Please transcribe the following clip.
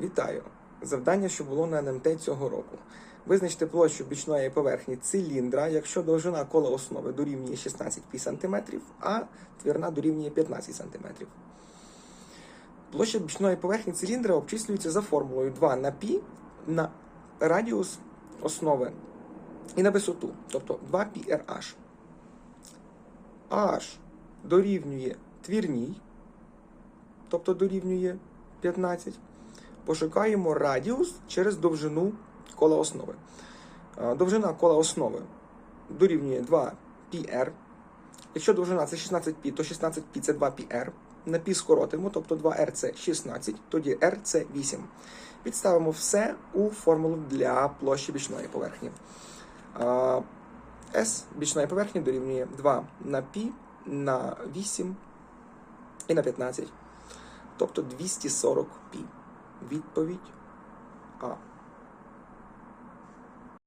Вітаю! Завдання, що було на НМТ цього року. Визначте площу бічної поверхні циліндра, якщо довжина кола основи дорівнює 16 см, а твірна дорівнює 15 см. Площа бічної поверхні циліндра обчислюється за формулою 2 на π на радіус основи і на висоту, тобто 2πrh. H дорівнює твірній, тобто дорівнює 15 Пошукаємо радіус через довжину кола основи. Е, Довжина кола основи дорівнює 2πr. Якщо довжина це 16π, то 16π це 2πr. На π скоротимо, тобто 2r це 16, тоді r це 8. Підставимо все у формулу для площі бічної поверхні. Е, S бічної поверхні дорівнює 2 на π на 8 і на 15. Тобто 240 π. Відповідь А.